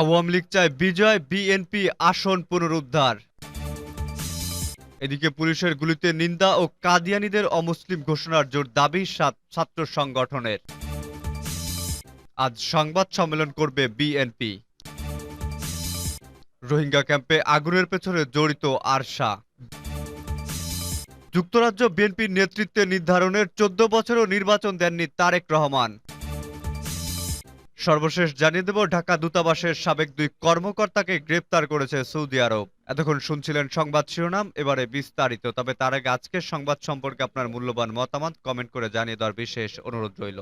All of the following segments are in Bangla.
আওয়ামী লীগ চায় বিজয়, বিএনপি আসন পুনরুদ্ধার। এদিকে পুলিশের গুলিতে নিন্দা ও কাদিয়ানিদের অমুসলিম ঘোষণার জোর দাবি ছাত্র সংগঠনের। আজ সংবাদ সম্মেলন করবে বিএনপি। রোহিঙ্গা ক্যাম্পে আগুনের পেছনে জড়িত আরশা। যুক্তরাজ্য বিএনপির নেতৃত্বে নির্ধারণের চোদ্দ বছরও নির্বাচন দেননি তারেক রহমান। সর্বশেষ জানিয়ে দেব, ঢাকা দূতাবাসের সাবেক দুই কর্মকর্তাকে গ্রেপ্তার করেছে সৌদি আরব। এতক্ষণ শুনছিলেন সংবাদ শিরোনাম, এবারে বিস্তারিত। তবে তার আগে আজকের সংবাদ সম্পর্কে আপনার মূল্যবান মতামত কমেন্ট করে জানিয়ে দেওয়ার বিশেষ অনুরোধ রইল।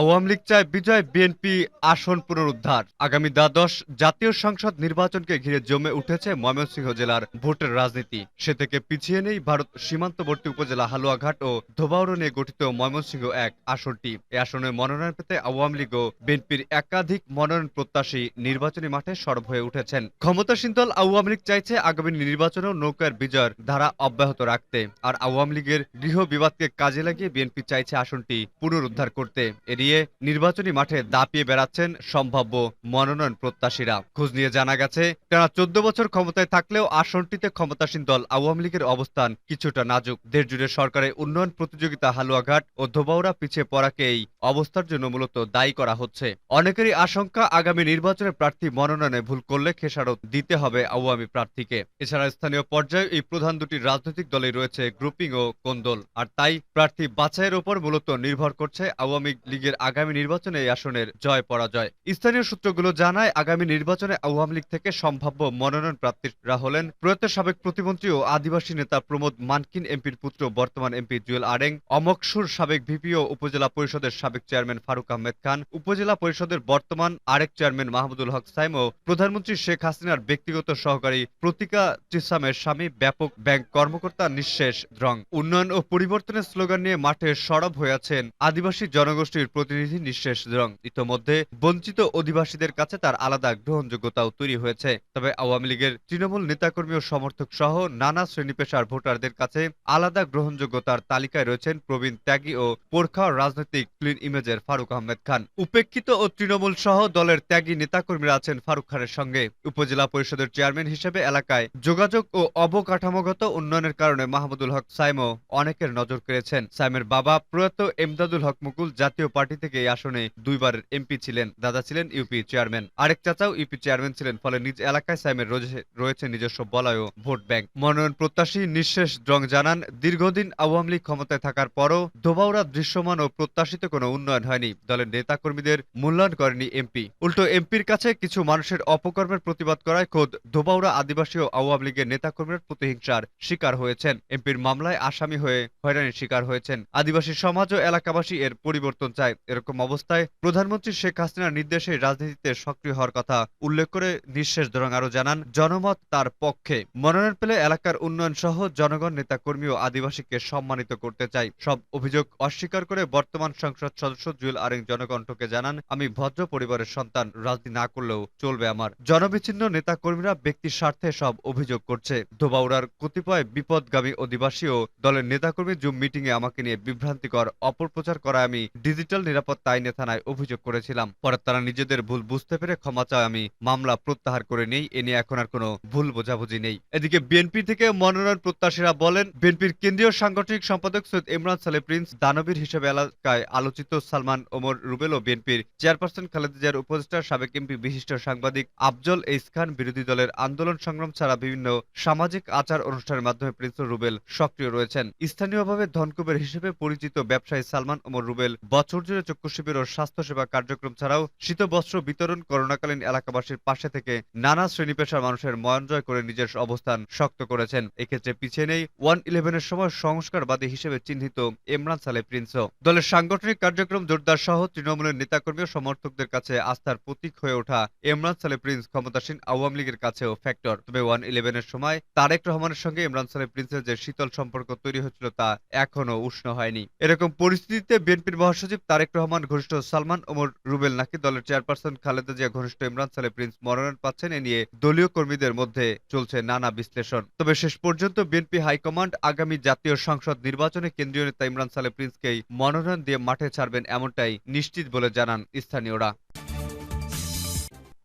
আওয়ামী লীগ চায় বিজয়, বিএনপি আসন পুনরুদ্ধার। আগামী দ্বাদশ জাতীয় সংসদ নির্বাচনকে ঘিরে জমে উঠেছে ময়মনসিংহ জেলার ভোটের রাজনীতি। সে থেকে পিছিয়ে নেই ভারত সীমান্তবর্তী উপজেলা হালুয়াঘাট ও ধোবাউড় নিয়ে গঠিত ময়মনসিংহ এক আসনটি এই আসনে মনোনয়ন পেতে আওয়ামী লীগ ও বিএনপির একাধিক মনোনয়ন প্রত্যাশী নির্বাচনী মাঠে সরব হয়ে উঠেছেন। ক্ষমতাসীন দল আওয়ামী লীগ চাইছে আগামী নির্বাচনেও নৌকার বিজয়ের ধারা অব্যাহত রাখতে। আর আওয়ামী লীগের গৃহ বিবাদকে কাজে লাগিয়ে বিএনপি চাইছে আসনটি পুনরুদ্ধার করতে। এড়িয়ে নির্বাচনী মাঠে দাপিয়ে বেড়াচ্ছেন সম্ভাব্য মনোনয়ন প্রত্যাশীরা। খোঁজ নিয়ে জানা গেছে, টানা চোদ্দ বছর ক্ষমতায় থাকলেও আসনটিতে ক্ষমতাসীন দল আওয়ামী লীগের অবস্থান কিছুটা নাজুক। দেশ জুড়ে সরকারের উন্নয়ন প্রতিযোগিতা হালুয়াঘাট ও ধোবাউড়া পিছিয়ে পড়াকে এই অবস্থার জন্য মূলত দায়ী করা হচ্ছে। অনেকেরই আশঙ্কা, আগামী নির্বাচনে প্রার্থী মনোনয়নে ভুল করলে খেসারত দিতে হবে আওয়ামী প্রার্থীকে। এছাড়া স্থানীয় পর্যায়ে এই প্রধান দুটি রাজনৈতিক দলে রয়েছে, গ্রুপিং ও কোন্দল আর তাই প্রার্থী বাছাইয়ের ওপর মূলত নির্ভর করছে আওয়ামী লীগের আগামী নির্বাচনে এই আসনের জয় পরাজয়। স্থানীয় সূত্রগুলো জানায়, আগামী নির্বাচনে আওয়ামী লীগ থেকে সম্ভাব্য মনোনয়ন প্রার্থীরা হলেন প্রয়াত সাবেক প্রতিমন্ত্রী ও আদিবাসী নেতা প্রমোদ মানকিন এমপির পুত্র, বর্তমান এমপি জুয়েল আরেং, অমকসুর সাবেক ভিপি ও উপজেলা পরিষদের সাবেক চেয়ারম্যান ফারুক আহমেদ খান, উপজেলা পরিষদের বর্তমান আরেক চেয়ারম্যান মাহমুদুল হক সাইম ও প্রধানমন্ত্রী শেখ হাসিনার ব্যক্তিগত সহকারী প্রতিকা চিসামের স্বামী ব্যাপক ব্যাংক কর্মকর্তা নিঃশেষ দ্রং। উন্নয়ন ও পরিবর্তনের স্লোগান নিয়ে মাঠে সরব হয়ে আছেন আদিবাসী জনগোষ্ঠীর প্রতিনিধি নিঃশেষ দ্রং ইতোমধ্যে বঞ্চিত অধিবাসীদের কাছে তার আলাদা গ্রহণযোগ্যতাও তৈরি হয়েছে। তবে আওয়ামী লীগের তৃণমূল নেতাকর্মী ও সমর্থক সহ নানা শ্রেণি পেশার ভোটারদের কাছে আলাদা গ্রহণযোগ্যতার তালিকায় রয়েছেন প্রবীণ ত্যাগী ও পোরখা রাজনৈতিক ক্লিন ইমেজের ফারুক আহমেদ খান। উপেক্ষিত ও তৃণমূল সহ দলের ত্যাগী নেতাকর্মীরা আছেন ফারুক খানের সঙ্গে। উপজেলা পরিষদের চেয়ারম্যান হিসেবে এলাকায় যোগাযোগ ও অবকাঠামোগত উন্নয়নের কারণে মাহমুদুল হক সাইমও অনেকের নজর কেড়েছেন। সাইমের বাবা প্রয়াত এমদাদুল হক মুকুল জাতীয় পার্টি থেকে এই আসনে দুইবার এমপি ছিলেন, দাদা ছিলেন ইউপি চেয়ারম্যান। আরেক চাচাও ইউপি চেয়ারম্যান ছিলেন, ফলে নিজ এলাকায় সাইমের রয়েছে- নিজস্ব বলয় ভোট ব্যাংক। মনোনয়ন প্রত্যাশী নিঃশেষ ড্রং জানান, দীর্ঘদিন আওয়ামী লীগ ক্ষমতায় থাকার পরও ধোবাউড়া দৃশ্যমান ও প্রত্যাশিত কোনো উন্নয়ন হয়নি। দলের নেতাকর্মীদের মূল্যায়ন করেনি এমপি। উল্টো এমপির কাছে কিছু মানুষের অপকর্মের প্রতিবাদ করায় খোদ ধোবাউড়া আদিবাসী ও আওয়ামী লীগের নেতাকর্মীর প্রতিহিংসার শিকার হয়েছেন। এমপির মামলায় আসামি হয়ে হয়রানির শিকার হয়েছেন। আদিবাসী সমাজ ও এলাকাবাসী এর পরিবর্তন চায় এরকম অবস্থায় প্রধানমন্ত্রী শেখ হাসিনার নির্দেশে রাজনীতিতে সক্রিয় হওয়ার কথা উল্লেখ করে নিঃশেষ দরং আরও জানান, জনমত তার পক্ষে। মনোনয়ন পেলে এলাকার উন্নয়ন সহ জনগণ, নেতাকর্মী ও আদিবাসীকে সম্মানিত করতে চাই সব অভিযোগ অস্বীকার করে বর্তমান সংসদ সদস্য জুয়েল আরেং জনকণ্ঠকে জানান, আমি ভদ্র পরিবারের সন্তান, রাজনীতি না করলেও চলবে আমার। জনবিচ্ছিন্ন নেতাকর্মীরা ব্যক্তির স্বার্থে সব অভিযোগ করছে। ধোবাউড়ার কতিপয় বিপদগামী অধিবাসী ও দলের নেতাকর্মী জুম মিটিং এ আমাকে নিয়ে বিভ্রান্তিকর অপপ্রচার করায় আমি ডিজিটাল নিরাপত্তা আইনে থানায় অভিযোগ করেছিলাম। পরে তারা নিজেদের ভুল বুঝতে পেরে ক্ষমা চায়। আমি মামলা প্রত্যাহার করে নেই। এ নিয়ে এখন আর কোনো ভুল বোঝাবুঝি নেই। এদিকে বিএনপি থেকে মনোনয়ন প্রত্যাশীরা বলেন, বিএনপির কেন্দ্রীয় সাংগঠনিক সম্পাদক সৈয়দ ইমরান সালে প্রিন্স দানবীর হিসেবে এলাকায় আলোচিত সালমান ওমর রুবেল ও বিএনপির চেয়ারপারসন খালেদা জিয়ার উপদেষ্টা, সাবেক এমপি, বিশিষ্ট সাংবাদিক আফজল এইস খান বিরোধী দলের আন্দোলন সংগ্রাম ছাড়া বিভিন্ন সামাজিক আচার অনুষ্ঠানের মাধ্যমে প্রিন্স রুবেল সক্রিয় রয়েছেন। স্থানীয়ভাবে ধনকুবের হিসেবে পরিচিত ব্যবসায়ী সালমান ওমর রুবেল বছর জুড়ে চক্ষু শিবির ও স্বাস্থ্যসেবা কার্যক্রম ছাড়াও শীতবস্ত্র বিতরণ করোনাকালীন এলাকাবাসীর পাশে থেকে নানা শ্রেণি পেশার মানুষের ময়ন জয় করে নিজের অবস্থান শক্ত করেছেন। এক্ষেত্রে পিছিয়ে নেই ওয়ান ইলেভেনের সময় সংস্কারবাদী হিসেবে চিহ্নিত ইমরান সালে প্রিন্সও। দলের সাংগঠনিক কার্যক্রম জোরদার সহ তৃণমূলের নেতাকর্মী ও সমর্থকদের কাছে আস্থার প্রতীক হয়ে ওঠা ইমরান সালে প্রিন্স ক্ষমতাসীন আওয়ামী লীগের কাছেও ফ্যাক্টর। তবে ওয়ান ইলেভেনের সময় তারেক রহমানের সঙ্গে ইমরান সালে প্রিন্সের যে শীতল সম্পর্ক তৈরি হয়েছিল তা এখনও উষ্ণ হয়নি। এরকম পরিস্থিতিতে বিএনপির মহাসচিব তারেক রহমান, ঘনিষ্ঠ সালমান, ওমর রুবেল নাকি দলের চেয়ারপারসন খালেদা জিয়া, ঘনিষ্ঠ ইমরান সালে প্রিন্স মনোনয়ন পাচ্ছেন, এ নিয়ে দলীয় কর্মীদের মধ্যে চলছে নানা বিশ্লেষণ। তবে শেষ পর্যন্ত বিএনপি হাইকমান্ড আগামী জাতীয় সংসদ নির্বাচনে কেন্দ্রীয় নেতা ইমরান সালে প্রিন্সকেই মনোনয়ন দিয়ে মাঠে ছাড়বেন এমনটাই নিশ্চিত বলে জানান স্থানীয়রা।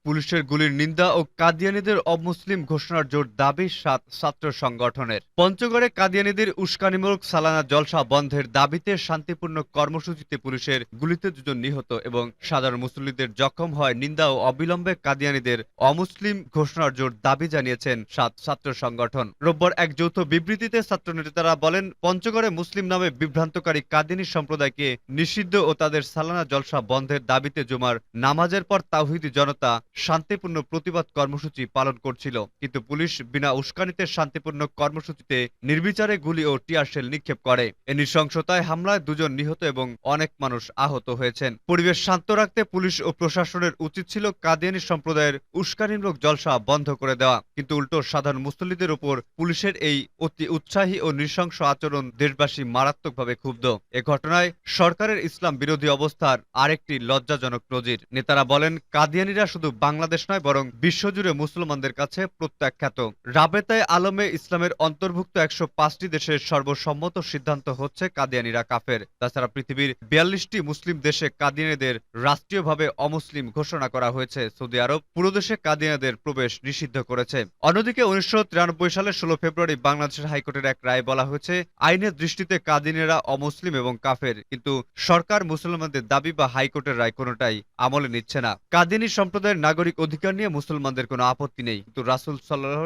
পুলিশের গুলির নিন্দা ও কাদিয়ানিদের অমুসলিম ঘোষণার জোর দাবি সাত ছাত্র সংগঠনের। পঞ্চগড়ে কাদিয়ানিদের উস্কানিমূলক সালানা জলসা বন্ধের দাবিতে শান্তিপূর্ণ কর্মসূচিতে পুলিশের গুলিতে দুজন নিহত এবং সাধারণ মুসল্লিদের জখম হয় নিন্দা ও অবিলম্বে কাদিয়ানিদের অমুসলিম ঘোষণার জোর দাবি জানিয়েছেন সাত ছাত্র সংগঠন। রোববার এক যৌথ বিবৃতিতে ছাত্র নেতারা বলেন, পঞ্চগড়ে মুসলিম নামে বিভ্রান্তকারী কাদিনী সম্প্রদায়কে নিষিদ্ধ ও তাদের সালানা জলসা বন্ধের দাবিতে জুমার নামাজের পর তাওহিদি জনতা শান্তিপূর্ণ প্রতিবাদ কর্মসূচি পালন করছিল। কিন্তু পুলিশ বিনা উস্কানিতে শান্তিপূর্ণ কর্মসূচিতে নির্বিচারে গুলি ও টিয়ারশেল নিক্ষেপ করে। এ নৃশংসতায় হামলায় দুজন নিহত এবং অনেক মানুষ আহত হয়েছেন। পরিবেশ শান্ত রাখতে পুলিশ ও প্রশাসনের উচিত ছিল কাদিয়ানি সম্প্রদায়ের উস্কানিমূলক জলসা বন্ধ করে দেওয়া। কিন্তু উল্টো সাধারণ মুসল্লিদের উপর পুলিশের এই অতি উৎসাহী ও নৃশংস আচরণ দেশবাসী মারাত্মকভাবে ক্ষুব্ধ। এ ঘটনায় সরকারের ইসলাম বিরোধী অবস্থার আরেকটি লজ্জাজনক নজির। নেতারা বলেন, কাদিয়ানিরা শুধু বাংলাদেশ নয়, বরং বিশ্বজুড়ে মুসলমানদের কাছে প্রত্যাখ্যাত। রাবেতায় আলমে ইসলামের অন্তর্ভুক্ত একশো পাঁচটি দেশের সর্বসম্মত সিদ্ধান্ত হচ্ছে কাদিয়ানিরা কাফের। তাছাড়া পৃথিবীর বিয়াল্লিশটি মুসলিম দেশে কাদিয়ানিদের রাষ্ট্রীয়ভাবে অমুসলিম ঘোষণা করা হয়েছে, সৌদি আরব পুরো দেশে কাদিয়ানিদের প্রবেশ নিষিদ্ধ করেছে। অন্যদিকে উনিশশো তিরানব্বই সালের ষোলো ফেব্রুয়ারি বাংলাদেশের হাইকোর্টের এক রায় বলা হয়েছে, আইনের দৃষ্টিতে কাদিনীরা অমুসলিম এবং কাফের, কিন্তু সরকার মুসলমানদের দাবি বা হাইকোর্টের রায় কোনোটাই আমলে নিচ্ছে না। কাদিনী সম্প্রদায়ের নাগরিক অধিকার নিয়ে মুসলমানদের কোনো আপত্তি নেই। কিন্তু রাসুল সাল্লাহ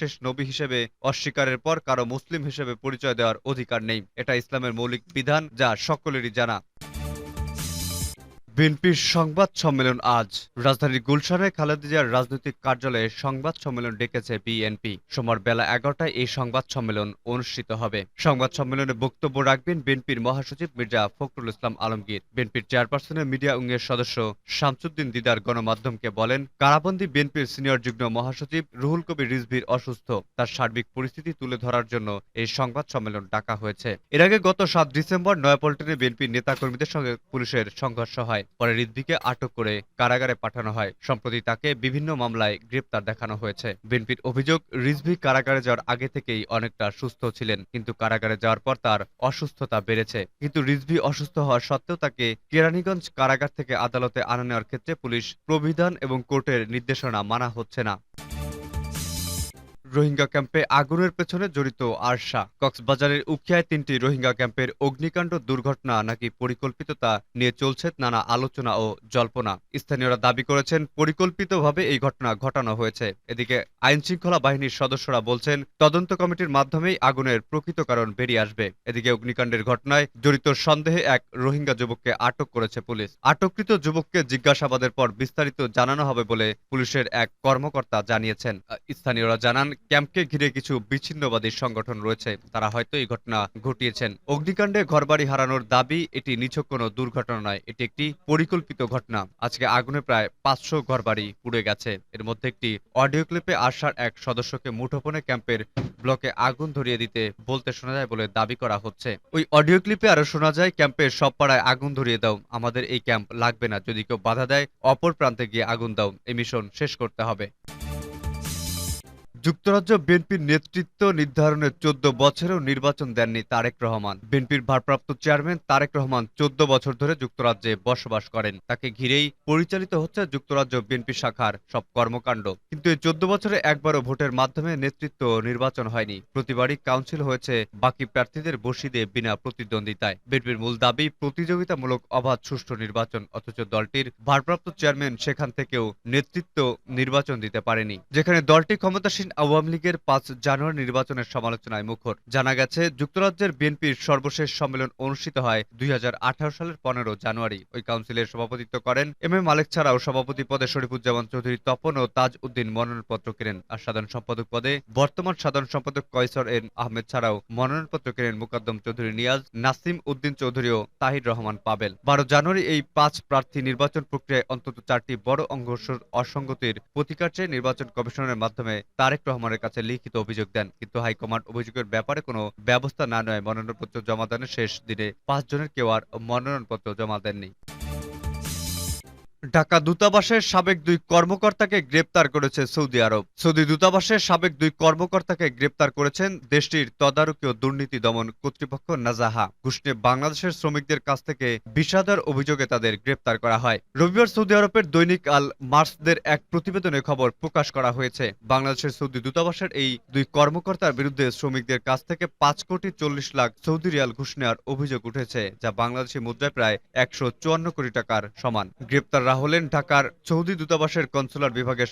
শেষ নবী হিসেবে অস্বীকারের পর কারও মুসলিম হিসেবে পরিচয় দেওয়ার অধিকার নেই। এটা ইসলামের মৌলিক বিধান যা সকলেরই জানা। বিএনপির সংবাদ সম্মেলন আজ। রাজধানীর গুলশানে খালেদা জিয়ার রাজনৈতিক কার্যালয়ে সংবাদ সম্মেলন ডেকেছে বিএনপি। সোমবার বেলা এগারোটায় এই সংবাদ সম্মেলন অনুষ্ঠিত হবে। সংবাদ সম্মেলনে বক্তব্য রাখবেন বিএনপির মহাসচিব মির্জা ফখরুল ইসলাম আলমগীর। বিএনপির চেয়ারপারসনের মিডিয়া উইংয়ের সদস্য শামসুদ্দিন দিদার গণমাধ্যমকে বলেন, কারাবন্দী বিএনপির সিনিয়র যুগ্ম মহাসচিব রুহুল কবির রিজভির অসুস্থ। তার সার্বিক পরিস্থিতি তুলে ধরার জন্য এই সংবাদ সম্মেলন ডাকা হয়েছে। এর আগে গত সাত ডিসেম্বর নয়াপল্টনে বিএনপির নেতাকর্মীদের সঙ্গে পুলিশের সংঘর্ষ হয়। পরে ঋদ্ধিকে আটক করে কারাগারে পাঠানো হয়। সম্প্রতি তাকে বিভিন্ন মামলায় গ্রেপ্তার দেখানো হয়েছে। বিএনপির অভিযোগ, রিজভি কারাগারে যাওয়ার আগে থেকেই অনেকটা সুস্থ ছিলেন, কিন্তু কারাগারে যাওয়ার পর তার অসুস্থতা বেড়েছে। কিন্তু রিজভি অসুস্থ হওয়ার সত্ত্বেও তাকে কেরানীগঞ্জ কারাগার থেকে আদালতে আনা নেওয়ার ক্ষেত্রে পুলিশ প্রবিধান এবং কোর্টের নির্দেশনা মানা হচ্ছে না। রোহিঙ্গা ক্যাম্পে আগুনের পেছনে জড়িত আরশা। কক্সবাজারের উখিয়ায় তিনটি রোহিঙ্গা ক্যাম্পের অগ্নিকাণ্ড দুর্ঘটনা নাকি পরিকল্পিততা নিয়ে চলছে নানা আলোচনা ও জল্পনা। স্থানীয়রা দাবি করেছেন, পরিকল্পিতভাবে এই ঘটনা ঘটানো হয়েছে। এদিকে আইন শৃঙ্খলা বাহিনীর সদস্যরা বলছেন, তদন্ত কমিটির মাধ্যমেই আগুনের প্রকৃত কারণ বেরিয়ে আসবে। এদিকে অগ্নিকাণ্ডের ঘটনায় জড়িত সন্দেহে এক রোহিঙ্গা যুবককে আটক করেছে পুলিশ। আটককৃত যুবককে জিজ্ঞাসাবাদের পর বিস্তারিত জানানো হবে বলে পুলিশের এক কর্মকর্তা জানিয়েছেন। স্থানীয়রা জানান ক্যাম্পকে ঘিরে কিছু বিচ্ছিন্নবাদী সংগঠন রয়েছে। তারা হয়তো এই ঘটনা ঘটিয়েছেন। অগ্নিকাণ্ডে ঘরবাড়ি হারানোর দাবি এটি নিছক কোনো দুর্ঘটনা নয়। এটি একটি পরিকল্পিত ঘটনা। আজকে আগুনে প্রায় পাঁচশো ঘরবাড়ি পুড়ে গেছে। এর মধ্যে একটি অডিও ক্লিপে আশার এক সদস্যকে মুঠোফোনে ক্যাম্পের ব্লকে আগুন ধরিয়ে দিতে বলতে শোনা যায় বলে দাবি করা হচ্ছে। ওই অডিও ক্লিপে আরও শোনা যায় ক্যাম্পের সব পাড়ায় আগুন ধরিয়ে দাও। আমাদের এই ক্যাম্প লাগবে না। যদি কেউ বাধা দেয়, অপর প্রান্তে গিয়ে আগুন দাও। এই মিশন শেষ করতে হবে। যুক্তরাজ্য বিএনপির নেতৃত্ব নির্ধারণে চোদ্দ বছরেও নির্বাচন দেননি তারেক রহমান। বিএনপির ভারপ্রাপ্ত চেয়ারম্যান তারেক রহমান চোদ্দ বছর ধরে যুক্তরাজ্যে বসবাস করেন। তাকে ঘিরেই পরিচালিত হচ্ছে যুক্তরাজ্য বিএনপি শাখার সব কর্মকাণ্ড। কিন্তু এই চোদ্দ বছরে একবারও ভোটের মাধ্যমে নেতৃত্ব নির্বাচন হয়নি। প্রতিবারই কাউন্সিল হয়েছে বাকি প্রার্থীদের বসি দিয়ে বিনা প্রতিদ্বন্দ্বিতায়। বিএনপির মূল দাবি, প্রতিযোগিতামূলক অবাধ সুষ্ঠু নির্বাচন, অথচ দলটির ভারপ্রাপ্ত চেয়ারম্যান সেখান থেকেও নেতৃত্ব নির্বাচন দিতে পারেনি। যেখানে দলটি ক্ষমতাসীন আওয়ামী লীগের পাঁচ জানুয়ারি নির্বাচনের সমালোচনায় মুখর। জানা গেছে, যুক্তরাজ্যের বিএনপির সর্বশেষ সম্মেলন অনুষ্ঠিত হয় দুই সালের পনেরো জানুয়ারি। ওই কাউন্সিলের সভাপতিত্ব করেন এম এ মালিক ছাড়াও সভাপতি পদে শরীফুজ্জামান চৌধুরী তপন ও তাজ উদ্দিন মনোনয়নপত্র কেনেন। আর সাধারণ সম্পাদক পদে বর্তমান সাধারণ সম্পাদক কয়সর এন আহমেদ ছাড়াও মনোনয়নপত্র কেনেন মুকাদ্দম চৌধুরী নিয়াজ, নাসিম উদ্দিন চৌধুরী ও তাহির রহমান পাবেল। বারো জানুয়ারি এই পাঁচ প্রার্থী নির্বাচন প্রক্রিয়ায় অন্তত চারটি বড় অংশ অসঙ্গতির প্রতিকার চেয়ে নির্বাচন কমিশনের মাধ্যমে তারেক রহমানের কাছে লিখিত অভিযোগ দেন, কিন্তু হাইকমান্ড অভিযোগের ব্যাপারে কোনো ব্যবস্থা না নেয় মনোনয়নপত্র জমা দানের শেষ দিনে পাঁচ জনের কেউ আর মনোনয়নপত্র জমা দেননি। ঢাকা দূতাবাসের সাবেক দুই কর্মকর্তাকে গ্রেপ্তার করেছে সৌদি আরব। সৌদি দূতাবাসের সাবেক দুই কর্মকর্তাকে গ্রেপ্তার করেছেন দেশটির তদারকি ও দুর্নীতি দমন কর্তৃপক্ষ নাজাহা। ঘুষ বাংলাদেশের শ্রমিকদের কাছ থেকে বিষাদার অভিযোগে তাদের গ্রেপ্তার করা হয়। রবিবার সৌদি আরবের দৈনিক আল মার্সদের এক প্রতিবেদনে খবর প্রকাশ করা হয়েছে। বাংলাদেশের সৌদি দূতাবাসের এই দুই কর্মকর্তার বিরুদ্ধে শ্রমিকদের কাছ থেকে পাঁচ কোটি চল্লিশ লাখ সৌদি রিয়াল ঘুষ নেওয়ার অভিযোগ উঠেছে, যা বাংলাদেশি মুদ্রায় প্রায় একশো চুয়ান্ন কোটি টাকার সমান। গ্রেপ্তাররা হলেন ঢাকার সৌদি দূতাবাসের কনসুলার বিভাগের